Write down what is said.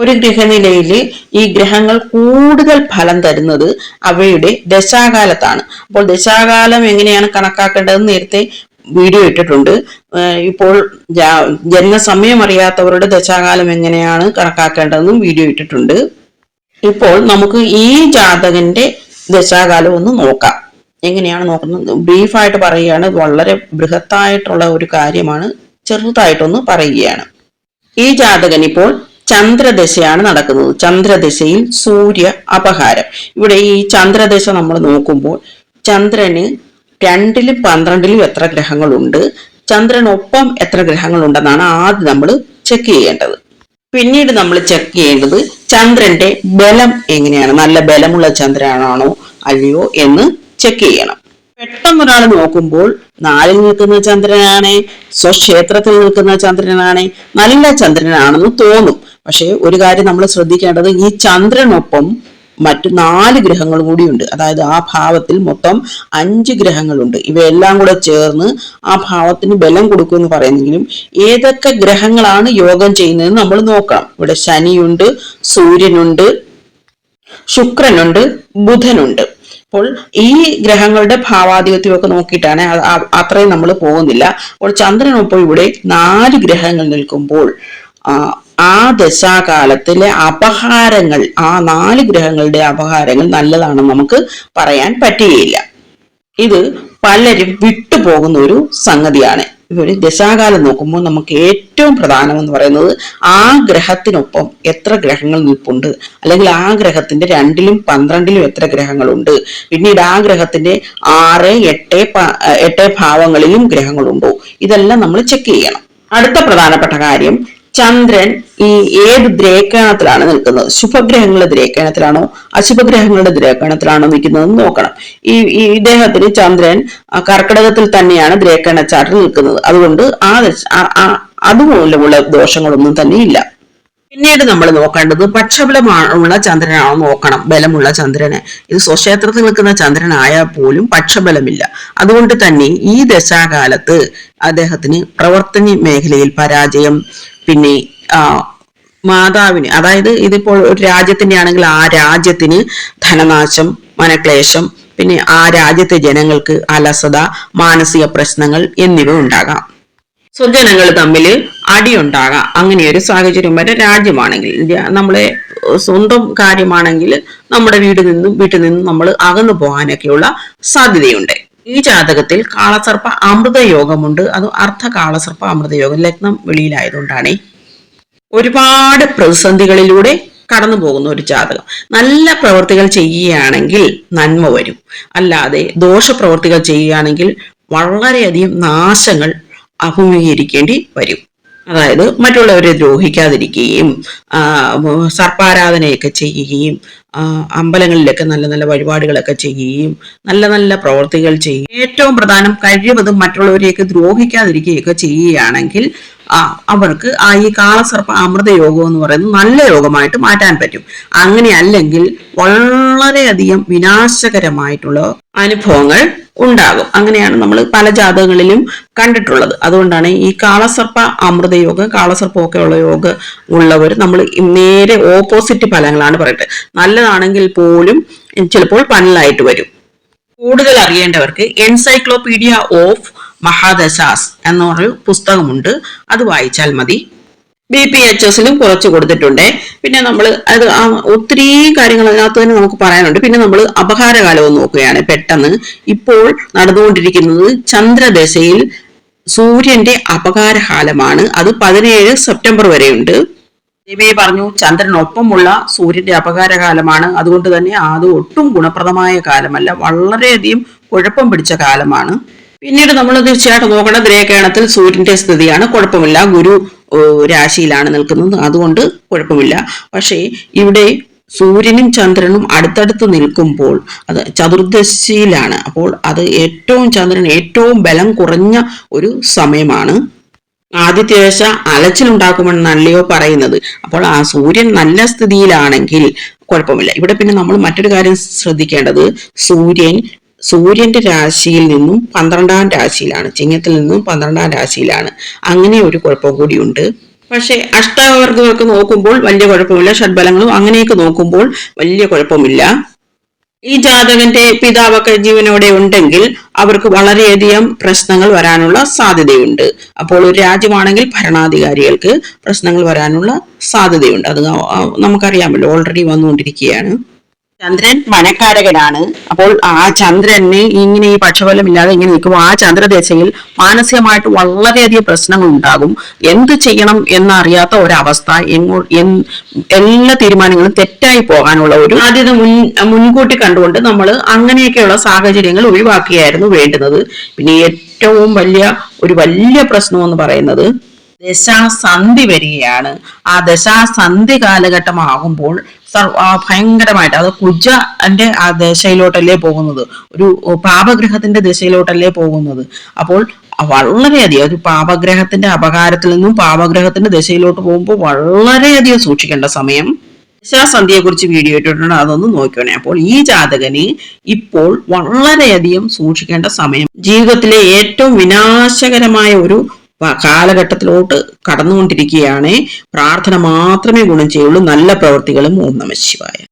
ഒരു ഗ്രഹനിലയിൽ ഈ ഗ്രഹങ്ങൾ കൂടുതൽ ഫലം തരുന്നത് അവയുടെ ദശാകാലത്താണ്. അപ്പോൾ ദശാകാലം എങ്ങനെയാണ് കണക്കാക്കേണ്ടതെന്ന് നേരത്തെ വീഡിയോ ഇട്ടിട്ടുണ്ട്. ഇപ്പോൾ ജന്മസമയം അറിയാത്തവരുടെ ദശാകാലം എങ്ങനെയാണ് കണക്കാക്കേണ്ടതെന്നും വീഡിയോ ഇട്ടിട്ടുണ്ട്. ഇപ്പോൾ നമുക്ക് ഈ ജാതകന്റെ ദശാകാലം ഒന്ന് നോക്കാം. എങ്ങനെയാണ് നോക്കുന്നത്? ബ്രീഫായിട്ട് പറയുകയാണ് വളരെ ബൃഹത്തായിട്ടുള്ള ഒരു കാര്യമാണ് ചെറുതായിട്ടൊന്ന് പറയുകയാണ്. ഈ ജാതകൻ ഇപ്പോൾ ചന്ദ്രദശയാണ് നടക്കുന്നത്. ചന്ദ്രദശയിൽ സൂര്യ അപഹാരം. ഇവിടെ ഈ ചന്ദ്രദശ നമ്മൾ നോക്കുമ്പോൾ ചന്ദ്രന് രണ്ടിലും പന്ത്രണ്ടിലും എത്ര ഗ്രഹങ്ങളുണ്ട്? ചന്ദ്രനൊപ്പം എത്ര ഗ്രഹങ്ങളുണ്ടെന്നാണ് ആദ്യം നമ്മൾ ചെക്ക് ചെയ്യേണ്ടത്. പിന്നീട് നമ്മൾ ചെക്ക് ചെയ്യേണ്ടത് ചന്ദ്രന്റെ ബലം എങ്ങനെയാണ്? നല്ല ബലമുള്ള ചന്ദ്രനാണോ അല്ലയോ എന്ന് ചെക്ക് ചെയ്യണം. പെട്ടെന്ന് ഒരാൾ നോക്കുമ്പോൾ നാലിൽ നിൽക്കുന്ന ചന്ദ്രനാണ് സ്വക്ഷേത്രത്തിൽ നിൽക്കുന്ന ചന്ദ്രനാണ് നല്ല ചന്ദ്രനാണെന്ന് തോന്നും. പക്ഷേ ഒരു കാര്യം നമ്മൾ ശ്രദ്ധിക്കേണ്ടത് ഈ ചന്ദ്രനൊപ്പം മറ്റു നാല് ഗ്രഹങ്ങളും കൂടിയുണ്ട്. അതായത് ആ ഭാവത്തിൽ മൊത്തം അഞ്ച് ഗ്രഹങ്ങളുണ്ട്. ഇവയെല്ലാം കൂടെ ചേർന്ന് ആ ഭാവത്തിന് ബലം കൊടുക്കും എന്ന് പറയുന്നെങ്കിലും ഏതൊക്കെ ഗ്രഹങ്ങളാണ് യോഗം ചെയ്യുന്നതെന്ന് നമ്മൾ നോക്കാം. ഇവിടെ ശനിയുണ്ട് സൂര്യനുണ്ട് ശുക്രനുണ്ട് ബുധനുണ്ട്. അപ്പോൾ ഈ ഗ്രഹങ്ങളുടെ ഭാവാധിപത്യം ഒക്കെ നോക്കിയിട്ടാണ് അത്രയും നമ്മൾ പോകുന്നില്ല. അപ്പോൾ ചന്ദ്രനൊപ്പം ഇവിടെ നാല് ഗ്രഹങ്ങൾ നിൽക്കുമ്പോൾ ആ, ദശാകാലത്തിലെ അപഹാരങ്ങൾ ആ നാല് ഗ്രഹങ്ങളുടെ അപഹാരങ്ങൾ നല്ലതാണെന്ന് നമുക്ക് പറയാൻ പറ്റുകയില്ല. ഇത് പലരും വിട്ടുപോകുന്ന ഒരു സംഗതിയാണ്. ഒരു ദശാകാലം നോക്കുമ്പോൾ നമുക്ക് ഏറ്റവും പ്രധാനം എന്ന് പറയുന്നത് ആ ഗ്രഹത്തിനൊപ്പം എത്ര ഗ്രഹങ്ങൾ നിൽപ്പുണ്ട് അല്ലെങ്കിൽ ആ ഗ്രഹത്തിന്റെ രണ്ടിലും പന്ത്രണ്ടിലും എത്ര ഗ്രഹങ്ങളുണ്ട്. പിന്നീട് ആ ഗ്രഹത്തിന്റെ ആറ് എട്ട് എട്ട് ഭാവങ്ങളിലും ഗ്രഹങ്ങളുണ്ടോ? ഇതെല്ലാം നമ്മൾ ചെക്ക് ചെയ്യണം. അടുത്ത പ്രധാനപ്പെട്ട കാര്യം ചന്ദ്രൻ ഈ ഏത് ദ്രേക്കണത്തിലാണ് നിൽക്കുന്നത്? ശുഭഗ്രഹങ്ങളുടെ ദ്രേക്കണത്തിലാണോ അശുഭഗ്രഹങ്ങളുടെ ദ്രേക്കണത്തിലാണോ നിൽക്കുന്നതെന്ന് നോക്കണം. ഈ ഈ ഇദ്ദേഹത്തിന് ചന്ദ്രൻ കർക്കിടകത്തിൽ തന്നെയാണ് ദ്രേക്കണ ചാർട്ട് നിൽക്കുന്നത്. അതുകൊണ്ട് ആ അതുമൂലമുള്ള ദോഷങ്ങളൊന്നും തന്നെ ഇല്ല പിന്നീട് നമ്മൾ നോക്കേണ്ടത് പക്ഷബലമുള്ള ചന്ദ്രനാണോ നോക്കണം. ബലമുള്ള ചന്ദ്രനെ. ഇത് സ്വക്ഷേത്രത്തിൽ നിൽക്കുന്ന ചന്ദ്രനായാൽ പോലും പക്ഷബലമില്ല. അതുകൊണ്ട് തന്നെ ഈ ദശാകാലത്ത് അദ്ദേഹത്തിന് പ്രവർത്തന മേഖലയിൽ പരാജയം പിന്നെ മാതാവിന് അതായത് ഇതിപ്പോൾ ഒരു രാജ്യത്തിന്റെ ആണെങ്കിൽ ആ രാജ്യത്തിന് ധനനാശം മനക്ലേശം പിന്നെ ആ രാജ്യത്തെ ജനങ്ങൾക്ക് അലസത മാനസിക പ്രശ്നങ്ങൾ എന്നിവ ഉണ്ടാകാം. സ്വജനങ്ങൾ തമ്മിൽ അടിയുണ്ടാകാം. അങ്ങനെ ഒരു സാഹചര്യം വരെ രാജ്യമാണെങ്കിൽ നമ്മളെ സ്വന്തം കാര്യമാണെങ്കിൽ നമ്മുടെ വീട്ടിൽ നിന്നും വീട്ടിൽ നിന്നും നമ്മൾ അകന്നു പോകാനൊക്കെയുള്ള സാധ്യതയുണ്ട്. ഈ ജാതകത്തിൽ കാളസർപ്പ അമൃത യോഗമുണ്ട് അത് അർദ്ധ കാളസർപ്പ അമൃത യോഗം ലഗ്നം വെളിയിലായതുകൊണ്ടാണ്. ഒരുപാട് പ്രതിസന്ധികളിലൂടെ കടന്നു പോകുന്ന ഒരു ജാതകം. നല്ല പ്രവൃത്തികൾ ചെയ്യുകയാണെങ്കിൽ നന്മ വരും. അല്ലാതെ ദോഷപ്രവൃത്തികൾ ചെയ്യുകയാണെങ്കിൽ വളരെയധികം നാശങ്ങൾ അഭിമുഖീകരിക്കേണ്ടി വരും. അതായത് മറ്റുള്ളവരെ ദ്രോഹിക്കാതിരിക്കുകയും സർപ്പാരാധനയൊക്കെ ചെയ്യുകയും അമ്പലങ്ങളിലൊക്കെ നല്ല നല്ല വഴിപാടുകളൊക്കെ ചെയ്യുകയും നല്ല നല്ല പ്രവർത്തികൾ ചെയ്യുകയും ഏറ്റവും പ്രധാനം കഴിവതും മറ്റുള്ളവരെയൊക്കെ ദ്രോഹിക്കാതിരിക്കുകയൊക്കെ ചെയ്യുകയാണെങ്കിൽ അവർക്ക് ആ ഈ കാളസർപ്പ അമൃത യോഗം എന്ന് പറയുന്നത് നല്ല യോഗമായിട്ട് മാറ്റാൻ പറ്റും. അങ്ങനെ അല്ലെങ്കിൽ വളരെയധികം വിനാശകരമായിട്ടുള്ള അനുഭവങ്ങൾ ഉണ്ടാകും. അങ്ങനെയാണ് നമ്മൾ പല ജാതകങ്ങളിലും കണ്ടിട്ടുള്ളത്. അതുകൊണ്ടാണ് ഈ കാളസർപ്പ അമൃത യോഗം കാളസർപ്പമൊക്കെ ഉള്ള യോഗ ഉള്ളവർ നമ്മൾ നേരെ ഓപ്പോസിറ്റ് ഫലങ്ങളാണ് പറയുന്നത് നല്ലതാണെങ്കിൽ പോലും ചിലപ്പോൾ പനലായിട്ട് വരും. കൂടുതൽ അറിയേണ്ടവർക്ക് എൻസൈക്ലോപീഡിയ ഓഫ് മഹാദശാസ് എന്നൊരു പുസ്തകമുണ്ട്. അത് വായിച്ചാൽ മതി. ബി പി എച്ച് എസിലും കുറച്ച് കൊടുത്തിട്ടുണ്ട്. പിന്നെ നമ്മൾ അത് ഒത്തിരി കാര്യങ്ങൾ അതിനകത്ത് തന്നെ നമുക്ക് പറയാനുണ്ട്. പിന്നെ നമ്മൾ അപഹാരകാലവും നോക്കുകയാണ് പെട്ടെന്ന്. ഇപ്പോൾ നടന്നുകൊണ്ടിരിക്കുന്നത് ചന്ദ്രദശയിൽ സൂര്യന്റെ അപകാരകാലമാണ് അത് പതിനേഴ് സെപ്റ്റംബർ വരെയുണ്ട്. ദേവിയെ പറഞ്ഞു ചന്ദ്രനൊപ്പമുള്ള സൂര്യന്റെ അപകാരകാലമാണ് അതുകൊണ്ട് തന്നെ അത് ഒട്ടും ഗുണപ്രദമായ കാലമല്ല. വളരെയധികം കുഴപ്പം പിടിച്ച കാലമാണ്. പിന്നീട് നമ്മൾ തീർച്ചയായിട്ടും നോക്കേണ്ട ഗ്രഹകേണത്തിൽ സൂര്യന്റെ സ്ഥിതിയാണ്. കുഴപ്പമില്ല. ഗുരു രാശിയിലാണ് നിൽക്കുന്നത്. അതുകൊണ്ട് കുഴപ്പമില്ല. പക്ഷേ ഇവിടെ സൂര്യനും ചന്ദ്രനും അടുത്തടുത്ത് നിൽക്കുമ്പോൾ അത് ചതുർദശിയിലാണ്. അപ്പോൾ അത് ഏറ്റവും ചന്ദ്രൻ ഏറ്റവും ബലം കുറഞ്ഞ ഒരു സമയമാണ്. ആദിത്യദശ അലച്ചിലുണ്ടാക്കുമെന്നല്ലയോ പറയുന്നത്. അപ്പോൾ ആ സൂര്യൻ നല്ല സ്ഥിതിയിലാണെങ്കിൽ കുഴപ്പമില്ല. ഇവിടെ പിന്നെ നമ്മൾ മറ്റൊരു കാര്യം ശ്രദ്ധിക്കേണ്ടത്. സൂര്യൻ സൂര്യന്റെ രാശിയിൽ നിന്നും പന്ത്രണ്ടാം രാശിയിലാണ് ചിങ്ങത്തിൽ നിന്നും പന്ത്രണ്ടാം രാശിയിലാണ്. അങ്ങനെ ഒരു കുഴപ്പം കൂടിയുണ്ട് പക്ഷേ അഷ്ടവർഗമൊക്കെ നോക്കുമ്പോൾ വലിയ കുഴപ്പമില്ല ഷഡ്ബലങ്ങളും അങ്ങനെയൊക്കെ നോക്കുമ്പോൾ വലിയ കുഴപ്പമില്ല. ഈ ജാതകന്റെ പിതാവൊക്കെ ജീവനോടെ ഉണ്ടെങ്കിൽ അവർക്ക് വളരെയധികം പ്രശ്നങ്ങൾ വരാനുള്ള സാധ്യതയുണ്ട്. അപ്പോൾ ഒരു രാജ്യമാണെങ്കിൽ ഭരണാധികാരികൾക്ക് പ്രശ്നങ്ങൾ വരാനുള്ള സാധ്യതയുണ്ട്. അത് നമുക്കറിയാമല്ലോ ഓൾറെഡി വന്നുകൊണ്ടിരിക്കുകയാണ്. ചന്ദ്രൻ മനക്കാരകനാണ് അപ്പോൾ ആ ചന്ദ്രന് ഇങ്ങനെ ഈ പക്ഷഫലം ഇല്ലാതെ ഇങ്ങനെ നിൽക്കുമ്പോൾ ആ ചന്ദ്രദശയിൽ മാനസികമായിട്ട് വളരെയധികം പ്രശ്നങ്ങൾ ഉണ്ടാകും എന്ത് ചെയ്യണം എന്നറിയാത്ത ഒരവസ്ഥ എങ്ങോ എല്ലാ തീരുമാനങ്ങളും തെറ്റായി പോകാനുള്ള ഒരു സാധ്യത മുൻ മുൻകൂട്ടി കണ്ടുകൊണ്ട് നമ്മൾ അങ്ങനെയൊക്കെയുള്ള സാഹചര്യങ്ങൾ ഒഴിവാക്കുകയായിരുന്നു വേണ്ടുന്നത്. പിന്നെ ഏറ്റവും വലിയ ഒരു വലിയ പ്രശ്നം എന്ന് പറയുന്നത് ദശാസന്ധി വരികയാണ്. ആ ദശാസന്ധി കാലഘട്ടമാകുമ്പോൾ ഭയങ്കരമായിട്ട് അത് കുജ എന്റെ ആ ദശയിലോട്ടല്ലേ പോകുന്നത്? ഒരു പാപഗ്രഹത്തിന്റെ ദിശയിലോട്ടല്ലേ പോകുന്നത്? അപ്പോൾ വളരെയധികം ഒരു പാപഗ്രഹത്തിന്റെ അപകാരത്തിൽ നിന്നും പാപഗ്രഹത്തിന്റെ ദശയിലോട്ട് പോകുമ്പോൾ വളരെയധികം സൂക്ഷിക്കേണ്ട സമയം ദശാസന്ധിയെ കുറിച്ച് വീഡിയോ ഇട്ടിട്ടുണ്ട്. അതൊന്ന് നോക്കിയോണേ അപ്പോൾ ഈ ജാതകന് ഇപ്പോൾ വളരെയധികം സൂക്ഷിക്കേണ്ട സമയം. ജീവിതത്തിലെ ഏറ്റവും വിനാശകരമായ ഒരു കാലഘട്ടത്തിലോട്ട് കടന്നുകൊണ്ടിരിക്കുകയാണ്. പ്രാർത്ഥന മാത്രമേ ഗുണം ചെയ്യുള്ളൂ. നല്ല പ്രവൃത്തികളും ഓം നമ ശിവായ.